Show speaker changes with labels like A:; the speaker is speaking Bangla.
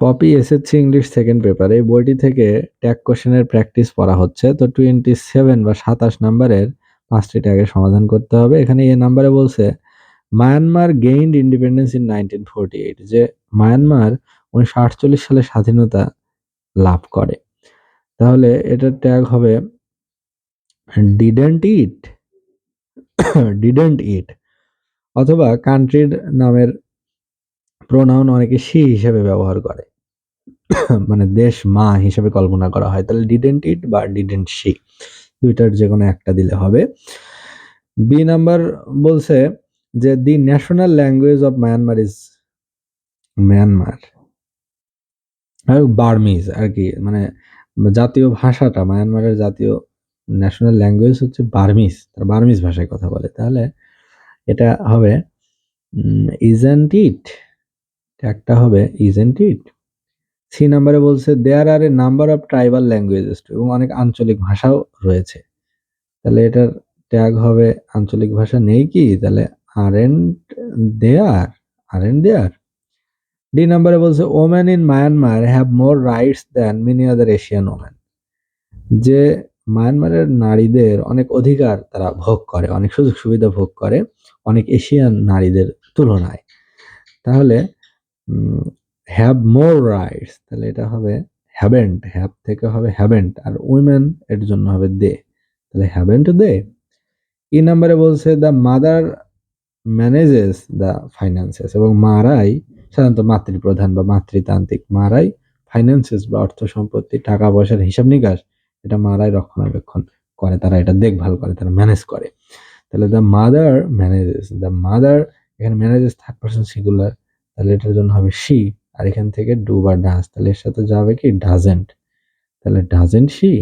A: Popy SSC English second paper এই বইটি থেকে ট্যাগ কোশ্চেনের প্র্যাকটিস পড়া হচ্ছে। তো টোয়েন্টি সেভেন বা সাতাশ নাম্বারের পাঁচটি ট্যাগের সমাধান করতে হবে। এখানে এ নাম্বারে বলছে Myanmar gained independence in nineteen forty eight যে মায়ানমার উনিশশো আটচল্লিশ সালে স্বাধীনতা লাভ করে। তাহলে এটার ট্যাগ হবে ডিডেন্ট ইট ডিডেন্ট ইট অথবা কান্ট্রির নামের প্রোনাউন অনেকে সি হিসেবে ব্যবহার করে। মানে দেশ মা হিসেবে কল্পনা করা হয়। তাহলে ডিডেন্ট ইট বা ডিডেন্ট সি দুইটার যে কোনো একটা দিলে হবে। বি নাম্বার বলছে যে the national language of Myanmar is Myanmar or Burmese আর কি মানে জাতীয় ভাষাটা মায়ানমারের জাতীয় ন্যাশনাল ল্যাঙ্গুয়েজ হচ্ছে বার্মিজ তারা বার্মিজ ভাষায় কথা বলে। তাহলে এটা হবে ইজেন্ট ইট একটা হবে ইজেন্ট ইট সি নাম্বারে বলছে there are a number of tribal languages এবং অনেক আঞ্চলিক ভাষাও রয়েছে। তাহলে এটার ট্যাগ হবে, আঞ্চলিক ভাষা নেই কি? তাহলে আর and there are and there D নাম্বারে বলছে women in Myanmar have more rights than many other Asian women যে মায়ানমারের নারীদের অনেক অধিকার তারা ভোগ করে, অনেক সুযোগ সুবিধা ভোগ করে অনেক এশিয়ান নারীদের তুলনায়। তাহলে হ্যাভ মোর রাইটস তাহলে এটা হবে হ্যাভেন্ট হ্যাভ থেকে হবে হ্যাভেন্ট আর উইমেন এর জন্য হবে দে তাহলে হ্যাভেন্ট দে ই নাম্বারে বলছে the mother manages the finances এবং মারাই সাধারণত মাতৃপ্রধান বা মাতৃতান্ত্রিক, মারাই ফাইন্যান্সেস বা অর্থ সম্পত্তি, টাকা পয়সার হিসাব নিকাশ, এটা মারাই রক্ষণাবেক্ষণ করে, তারা এটা দেখভাল করে, তারা ম্যানেজ করে। তাহলে the mother manages the mother এখানে ম্যানেজেস থার্ড পার্সন সিঙ্গুলার তাহলে এটার জন্য হবে শি আর এখান থেকে ডু বা ডাস তাহলে এর সাথে যাবে কি? ডাজেন্ট তাহলে ডাজেন্ট শি